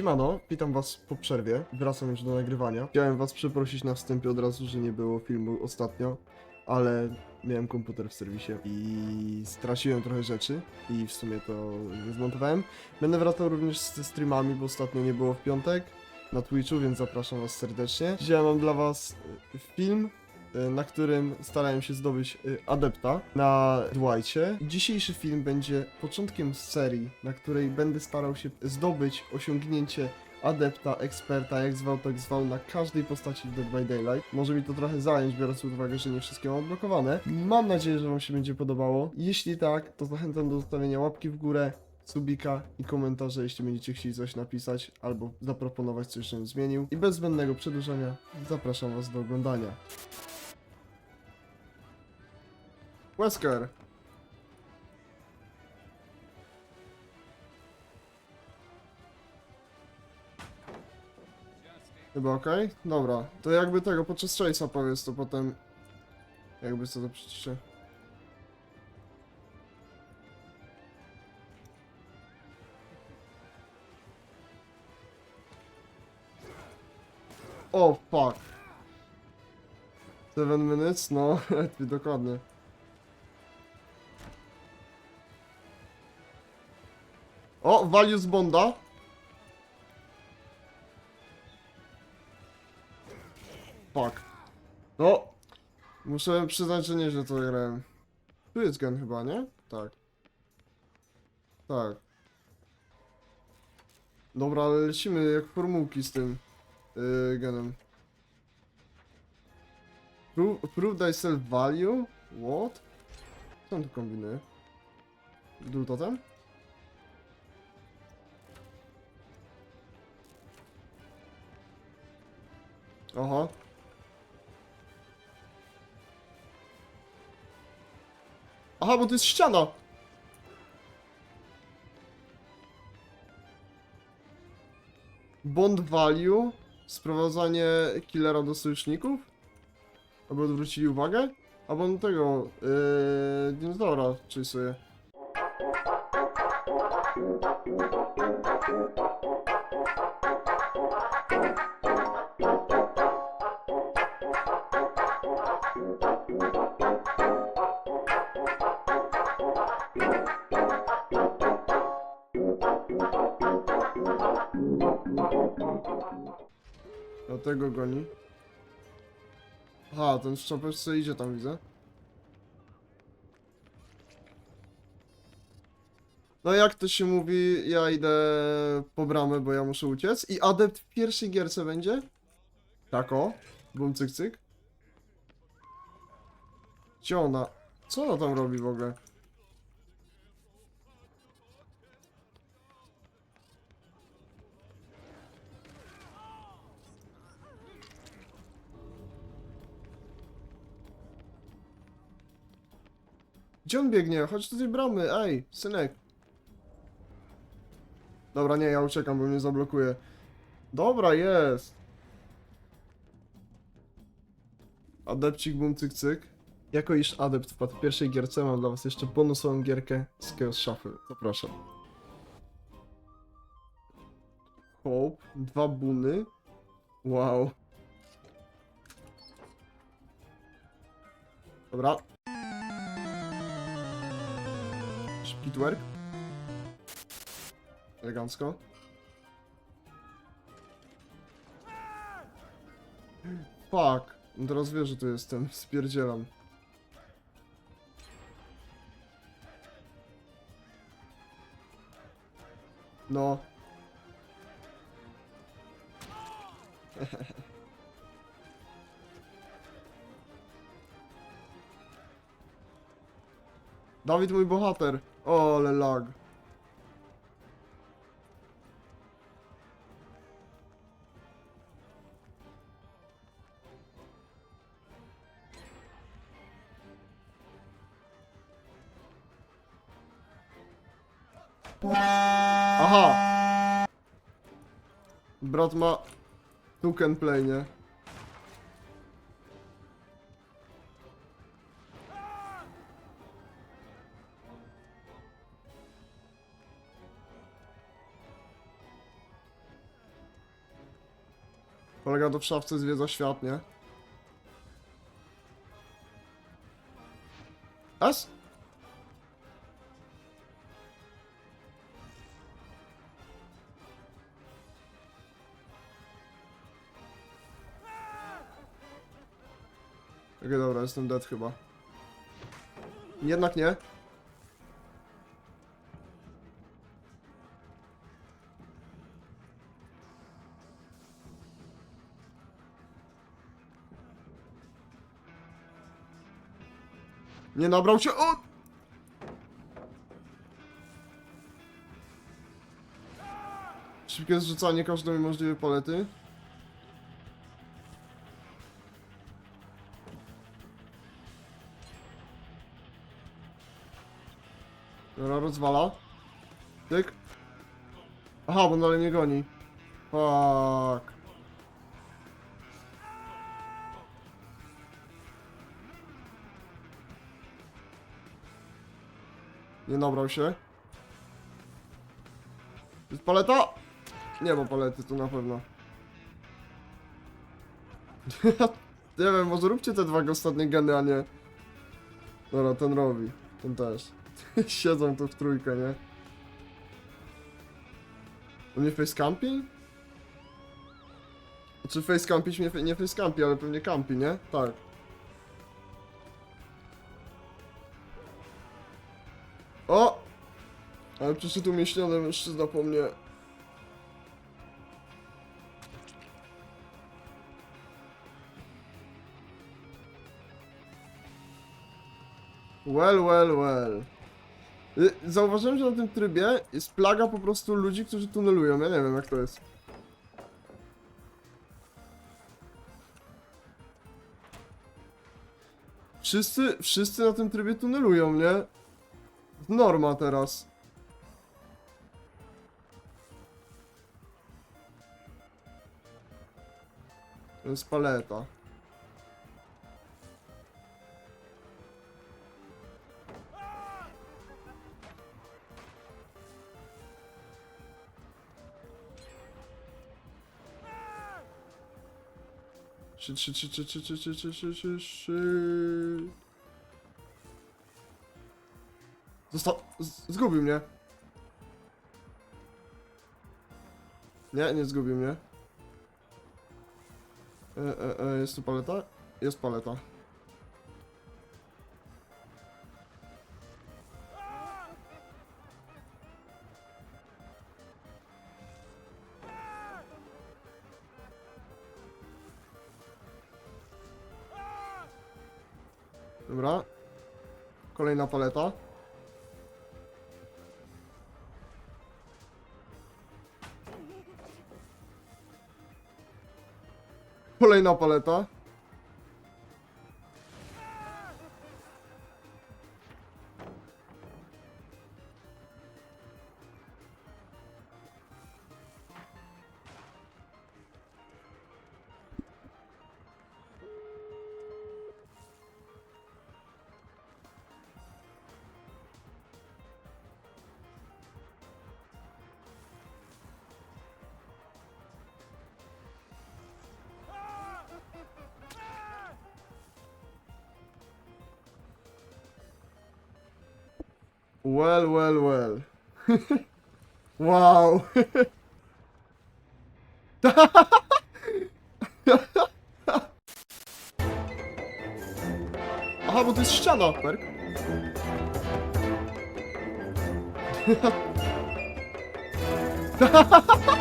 Siemano, witam was po przerwie. Wracam już do nagrywania. Chciałem was przeprosić na wstępie od razu, że nie było filmu ostatnio, ale miałem komputer w serwisie i straciłem trochę rzeczy i w sumie to zmontowałem. Będę wracał również ze streamami, bo ostatnio nie było w piątek na Twitchu, więc zapraszam was serdecznie. Dzisiaj mam dla was film, na którym starałem się zdobyć y, adepta na Dwightie. Dzisiejszy film będzie początkiem serii, na której będę starał się zdobyć osiągnięcie adepta, eksperta, jak zwał, tak zwał, na każdej postaci w Dead by Daylight. Może mi to trochę zająć, biorąc pod uwagę, że nie wszystkie mam odblokowane. Mam nadzieję, że wam się będzie podobało. Jeśli tak, to zachęcam do zostawienia łapki w górę, subika i komentarza, jeśli będziecie chcieli coś napisać albo zaproponować coś, żebym zmienił. I bez zbędnego przedłużania zapraszam was do oglądania. Wesker! Chyba okej? Dobra. To jakby tego podczas chase'a powiedz, to potem... Jakby co to przyciszę. O, fuck. Seven minutes? No, dokładnie. O, Valius Bonda. Fuck. No. Muszę przyznać, że nieźle to grałem. Tu jest gen chyba, nie? Tak. Tak. Dobra, ale lecimy jak formułki z tym yy, genem. Prove, prove thyself value? What? Co on tu kombinuje? Dół totem? Aha. Aha, bo to jest ściana! Bond value? Sprowadzanie killera do sojuszników? Aby odwrócili uwagę? Albo do tego, yy, dinozaura czysuję. Dlatego goni. Aha, ten w czapeczce idzie tam, widzę. No jak to się mówi, ja idę po bramę, bo ja muszę uciec. I adept w pierwszej gierce będzie? Tak o. Bum cyk cyk. Gdzie ona? Co ona tam robi w ogóle? Gdzie on biegnie? Chodź do tej bramy, ej, synek. Dobra, nie, ja uciekam, bo mnie zablokuje. Dobra, jest. Adepcik bum cyk cyk. Jako iż adept wpadł w pierwszej gierce, mam dla was jeszcze bonusową gierkę z Chaos Shuffle. Zapraszam. Hope, dwa buny. Wow. Dobra. Twerk. Elegancko. Fuck. Teraz wie, że tu jestem. Spierdzielam. No. Dawid mój bohater. O, ale lag. Aha! Brat ma... Tu can play, nie? Kolega to w szafce zwiedza świat, nie? As? Okej, dobra, jestem dead chyba. Jednak nie. Nie nabrał się. O! Szybkie zrzucanie każdej możliwej palety. Dobra, rozwala. Tyk. Aha, bo dalej mnie goni. Fuck. Nie nabrał się. Jest paleta? Nie ma palety tu na pewno. nie wiem, może róbcie te dwa ostatnie geny, a nie... Dobra, ten robi. Ten też. Siedzą tu w trójkę, nie? To nie face camping? Czy face campić nie, nie face campi, ale pewnie campi, nie? Tak. O! Ale przyszedł umieśniony mężczyzna po mnie. Well, well, well. Y, Zauważyłem, że na tym trybie jest plaga po prostu ludzi, którzy tunelują. Ja nie wiem jak to jest. Wszyscy, wszyscy na tym trybie tunelują, nie? Norma teraz. To jest paleta. Trzy, trzy, trzy, trzy, trzy, trzy, trzy, trzy, trzy, trzy, trzy. Został... Zgubił mnie. Nie, nie zgubił mnie. E, e, e, jest tu paleta? Jest paleta. Kolejna paleta. Kolejna paleta. Well, well, well. wow. Aha, bo to jest ściana, perk.